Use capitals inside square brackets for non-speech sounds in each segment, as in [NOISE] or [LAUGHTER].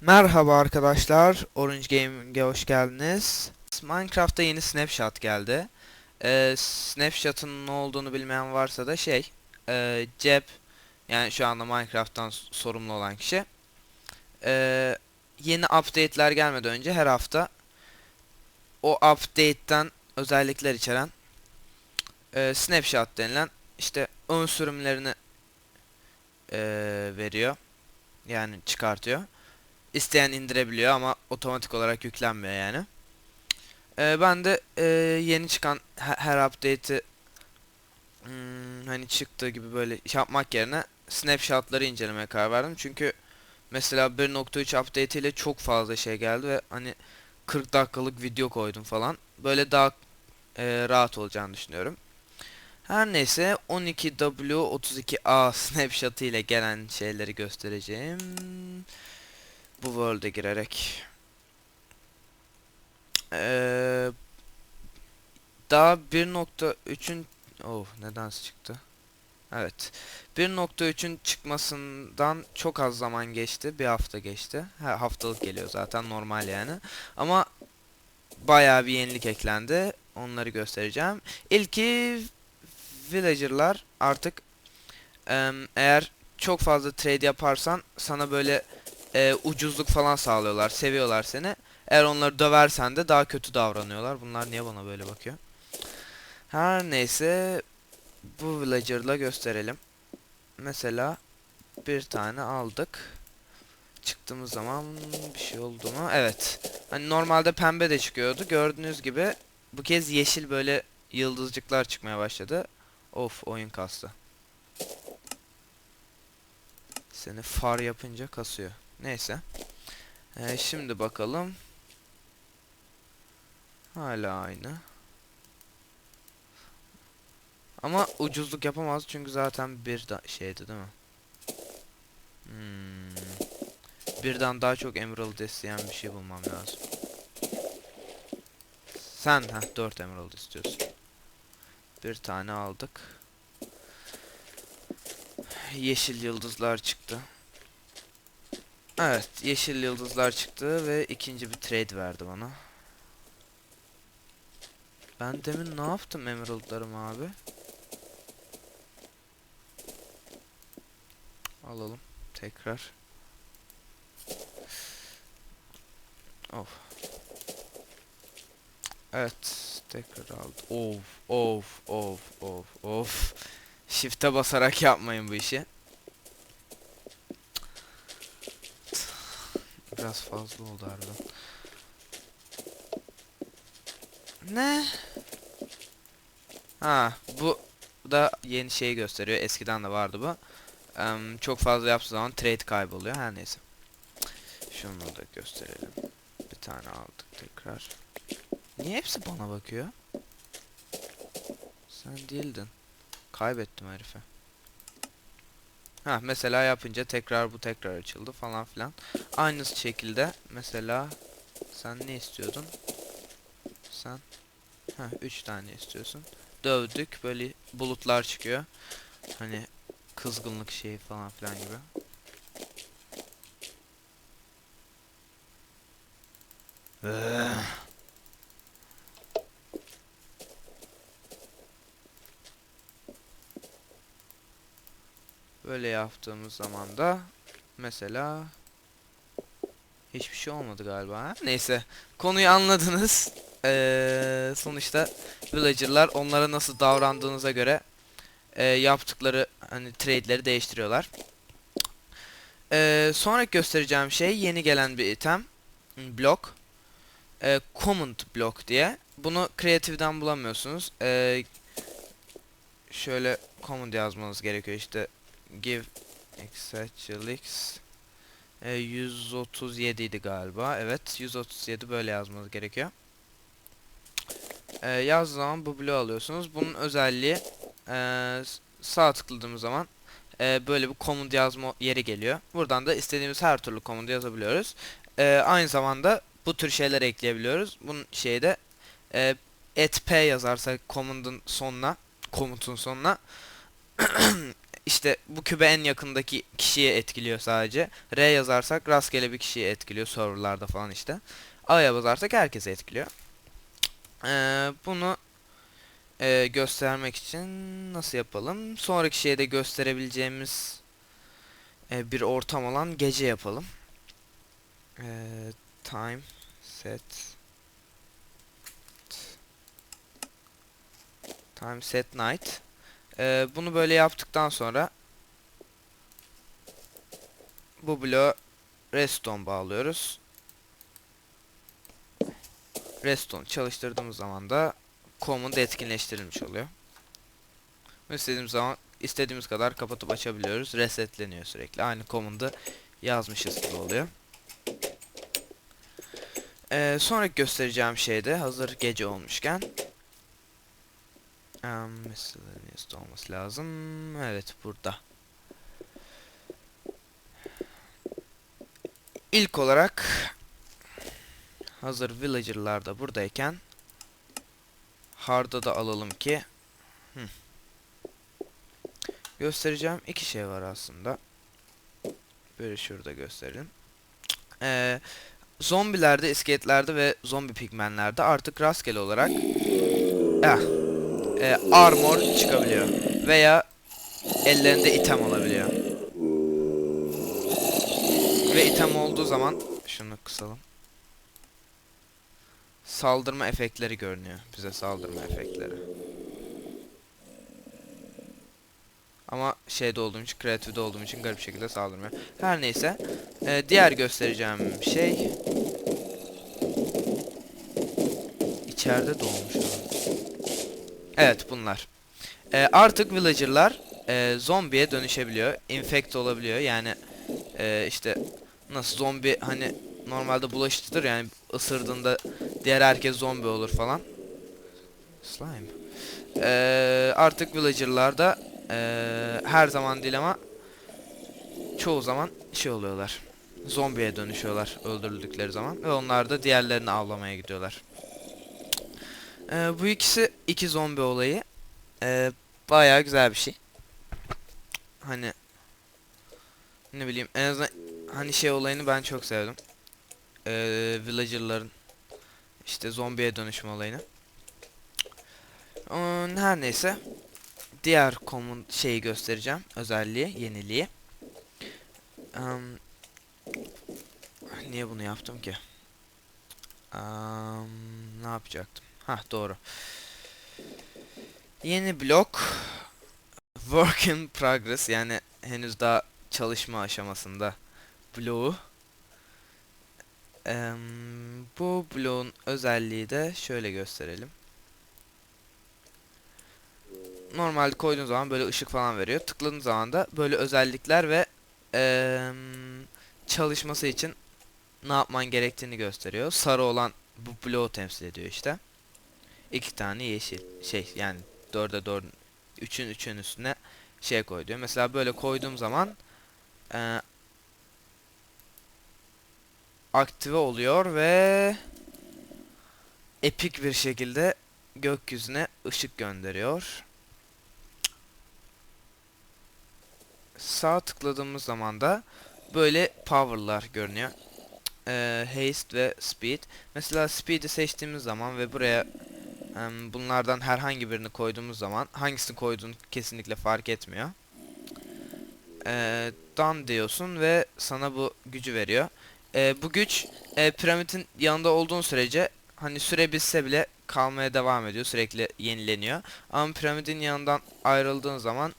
Merhaba arkadaşlar, Orange Gaming'e hoş geldiniz. Minecraft'ta yeni snapshot geldi. Ee, snapshot'ın ne olduğunu bilmeyen varsa da şey, e, cep, yani şu anda Minecraft'tan sorumlu olan kişi. Ee, yeni update'ler gelmeden önce her hafta o update'ten özellikler içeren e, snapshot denilen işte ön sürümlerini e, veriyor. Yani çıkartıyor. İsteyen indirebiliyor ama otomatik olarak yüklenmiyor yani. Ee, ben de e, yeni çıkan he- her update'i hmm, hani çıktığı gibi böyle yapmak yerine snapshot'ları incelemeye karar verdim. Çünkü mesela 1.3 update ile çok fazla şey geldi ve hani 40 dakikalık video koydum falan. Böyle daha e, rahat olacağını düşünüyorum. Her neyse 12W32A snapshot ile gelen şeyleri göstereceğim. Bu world'e girerek. Ee, daha 1.3'ün oh nedense çıktı. Evet. 1.3'ün çıkmasından çok az zaman geçti. Bir hafta geçti. Ha, haftalık geliyor zaten normal yani. Ama bayağı bir yenilik eklendi. Onları göstereceğim. İlki villager'lar artık eğer çok fazla trade yaparsan sana böyle e, ucuzluk falan sağlıyorlar. Seviyorlar seni. Eğer onları döversen de daha kötü davranıyorlar. Bunlar niye bana böyle bakıyor? Her neyse bu villager'la gösterelim. Mesela bir tane aldık. Çıktığımız zaman bir şey oldu mu? Evet. Hani normalde pembe de çıkıyordu. Gördüğünüz gibi bu kez yeşil böyle yıldızcıklar çıkmaya başladı. Of oyun kastı. Seni far yapınca kasıyor. Neyse. Ee, şimdi bakalım. Hala aynı. Ama ucuzluk yapamaz çünkü zaten bir şeydi değil mi? Hmm. Birden daha çok emerald isteyen bir şey bulmam lazım. Sen ha 4 emerald istiyorsun. Bir tane aldık. Yeşil yıldızlar çıktı. Evet, yeşil yıldızlar çıktı ve ikinci bir trade verdi bana. Ben demin ne yaptım emeraldlarım abi? Alalım tekrar. Of. Evet, tekrar aldım. Of, of, of, of, of. Shift'e basarak yapmayın bu işi. Biraz fazla oldu harbiden. Ne? Ha, bu da yeni şeyi gösteriyor. Eskiden de vardı bu. Em, çok fazla yaptığı zaman trade kayboluyor. Her neyse. Şunu da gösterelim. Bir tane aldık tekrar. Niye hepsi bana bakıyor? Sen değildin. Kaybettim herifi. Ha mesela yapınca tekrar bu tekrar açıldı falan filan. Aynı şekilde mesela sen ne istiyordun? Sen ha 3 tane istiyorsun. Dövdük böyle bulutlar çıkıyor. Hani kızgınlık şeyi falan filan gibi. Ugh. Böyle yaptığımız zaman da mesela hiçbir şey olmadı galiba. ha? Neyse konuyu anladınız. Ee, sonuçta villager'lar onlara nasıl davrandığınıza göre e, yaptıkları hani trade'leri değiştiriyorlar. Ee, sonraki göstereceğim şey yeni gelen bir item. Blok. Ee, comment block diye. Bunu Creative'den bulamıyorsunuz. Ee, şöyle comment yazmanız gerekiyor işte give exagelix e, 137 idi galiba. Evet 137 böyle yazmanız gerekiyor. E, yaz zaman bu bloğu alıyorsunuz. Bunun özelliği e, sağ tıkladığımız zaman e, böyle bir command yazma yeri geliyor. Buradan da istediğimiz her türlü command yazabiliyoruz. E, aynı zamanda bu tür şeyler ekleyebiliyoruz. Bunun şeyde e, et p yazarsak command'ın sonuna komutun sonuna [CLEARS THROAT] işte bu kübe en yakındaki kişiye etkiliyor sadece. R yazarsak rastgele bir kişiyi etkiliyor serverlarda falan işte. A'ya basarsak herkese etkiliyor. Ee, bunu e, göstermek için nasıl yapalım? Sonraki şeyde gösterebileceğimiz e, bir ortam olan gece yapalım. Ee, time set time set night. Ee, bunu böyle yaptıktan sonra bu bloğu redstone bağlıyoruz. Redstone çalıştırdığımız zaman da command etkinleştirilmiş oluyor. İstediğimiz zaman istediğimiz kadar kapatıp açabiliyoruz. Resetleniyor sürekli. Aynı command'ı yazmışız gibi oluyor. Ee, sonraki göstereceğim şey de hazır gece olmuşken um, miscellaneous olması lazım. Evet burada. İlk olarak hazır villager'lar da buradayken hard'a da alalım ki Hı. göstereceğim iki şey var aslında. Böyle şurada gösterelim. Ee, zombilerde, iskeletlerde ve zombi pigmenlerde artık rastgele olarak eh, e, armor çıkabiliyor. Veya ellerinde item olabiliyor. Ve item olduğu zaman şunu kısalım. Saldırma efektleri görünüyor. Bize saldırma efektleri. Ama şeyde olduğum için, kreatifde olduğum için garip şekilde saldırmıyor. Her neyse. Ee, diğer göstereceğim şey... İçeride doğmuş olan. Evet bunlar. Ee, artık villager'lar e, zombiye dönüşebiliyor. Infect olabiliyor. Yani e, işte nasıl zombi hani normalde bulaşıcıdır yani ısırdığında diğer herkes zombi olur falan. Slime. Ee, artık villager'lar da ee, her zaman değil ama çoğu zaman şey oluyorlar. Zombiye dönüşüyorlar öldürüldükleri zaman ve onlar da diğerlerini avlamaya gidiyorlar. Ee, bu ikisi iki zombi olayı. Ee, bayağı güzel bir şey. Hani ne bileyim en azından hani şey olayını ben çok sevdim. Ee, villager'ların işte zombiye dönüşme olayını. Ee, her neyse diğer common şeyi göstereceğim. Özelliği, yeniliği. Um, niye bunu yaptım ki? Um, ne yapacaktım? Ha doğru. Yeni blok work in progress yani henüz daha çalışma aşamasında bloğu. Um, bu bloğun özelliği de şöyle gösterelim normalde koyduğun zaman böyle ışık falan veriyor. Tıkladığın zaman da böyle özellikler ve ee, çalışması için ne yapman gerektiğini gösteriyor. Sarı olan bu bloğu temsil ediyor işte. İki tane yeşil şey yani dörde dört üçün üçün üstüne şey koy diyor. Mesela böyle koyduğum zaman e, aktive oluyor ve epik bir şekilde gökyüzüne ışık gönderiyor. sağ tıkladığımız zaman da böyle power'lar görünüyor. Ee, haste ve speed. Mesela speed'i seçtiğimiz zaman ve buraya bunlardan herhangi birini koyduğumuz zaman hangisini koyduğun kesinlikle fark etmiyor. Done diyorsun ve sana bu gücü veriyor. Bu güç e, piramidin yanında olduğun sürece hani süre bitse bile kalmaya devam ediyor. Sürekli yenileniyor. Ama piramidin yanından ayrıldığın zaman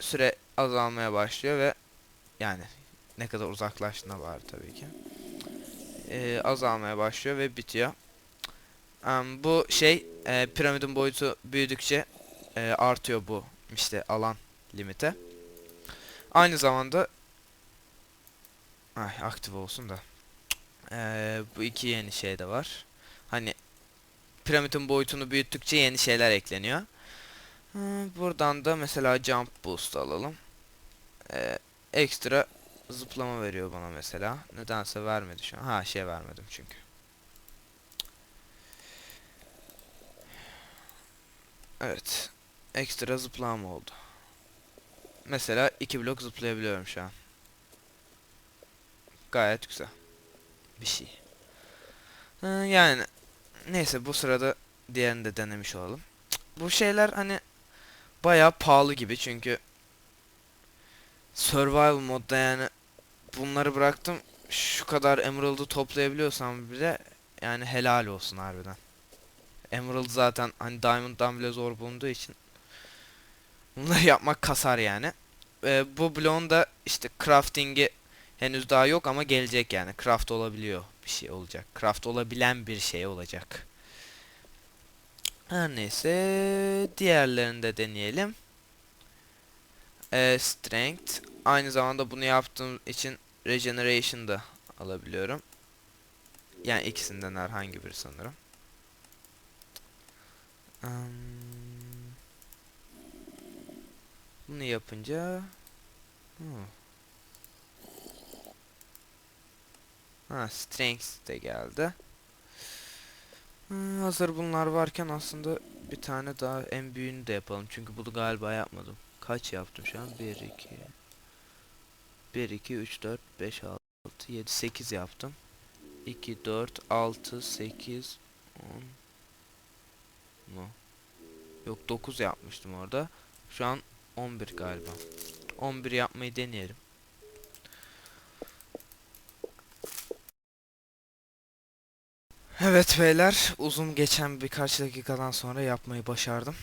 süre azalmaya başlıyor ve yani ne kadar uzaklaştığına var tabii ki. Ee, azalmaya başlıyor ve bitiyor. Um, bu şey e, piramidin boyutu büyüdükçe e, artıyor bu işte alan limite. Aynı zamanda ay aktif olsun da. Ee, bu iki yeni şey de var. Hani piramidin boyutunu büyüttükçe yeni şeyler ekleniyor. Buradan da mesela jump boost alalım. Ee, ekstra zıplama veriyor bana mesela. Nedense vermedi şu an. Ha şey vermedim çünkü. Evet. Ekstra zıplama oldu. mesela iki blok zıplayabiliyorum şu an. Gayet güzel. Bir şey. Hı, yani neyse bu sırada diğerini de denemiş olalım. Bu şeyler hani bayağı pahalı gibi çünkü survival modda yani bunları bıraktım şu kadar emerald'ı toplayabiliyorsam bile yani helal olsun harbiden. Emerald zaten hani diamond'dan bile zor bulunduğu için bunları yapmak kasar yani. Ee, bu bloğun da işte crafting'i henüz daha yok ama gelecek yani. Craft olabiliyor bir şey olacak. Craft olabilen bir şey olacak. Her neyse diğerlerini de deneyelim. Ee, strength. Aynı zamanda bunu yaptığım için regeneration da alabiliyorum. Yani ikisinden herhangi biri sanırım. Bunu yapınca hmm. Ha, strength de geldi. Hazır bunlar varken aslında bir tane daha en büyüğünü de yapalım. Çünkü bunu galiba yapmadım. Kaç yaptım şu an? 1, 2, 1, 2, 3, 4, 5, 6, 7, 8 yaptım. 2, 4, 6, 8, 10 mu? Yok 9 yapmıştım orada. Şu an 11 galiba. 11 yapmayı deneyelim. Evet beyler uzun geçen birkaç dakikadan sonra yapmayı başardım.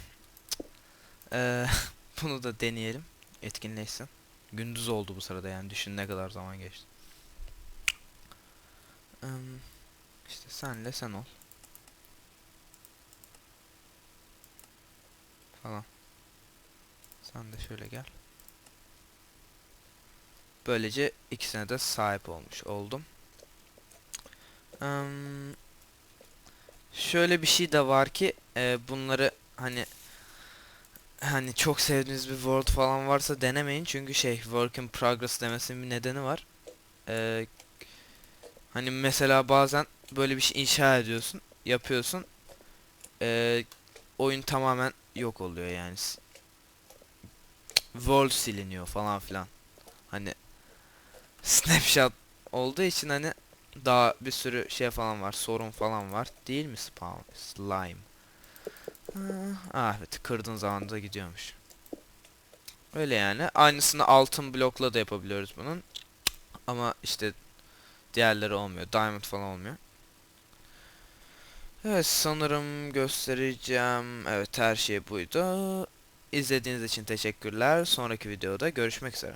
Ee, [LAUGHS] bunu da deneyelim. Etkinleşsin. Gündüz oldu bu sırada yani düşün ne kadar zaman geçti. Ee, işte senle sen ol. Falan. Sen de şöyle gel. Böylece ikisine de sahip olmuş oldum. Ee, şöyle bir şey de var ki e, bunları hani hani çok sevdiğiniz bir world falan varsa denemeyin çünkü şey work in progress demesinin bir nedeni var. Ee, hani mesela bazen böyle bir şey inşa ediyorsun, yapıyorsun. Ee, oyun tamamen yok oluyor yani. World siliniyor falan filan. Hani snapshot olduğu için hani daha bir sürü şey falan var, sorun falan var. Değil mi spawn slime? Ah evet kırdığın zaman da gidiyormuş. Öyle yani. Aynısını altın blokla da yapabiliyoruz bunun. Ama işte diğerleri olmuyor. Diamond falan olmuyor. Evet sanırım göstereceğim. Evet her şey buydu. İzlediğiniz için teşekkürler. Sonraki videoda görüşmek üzere.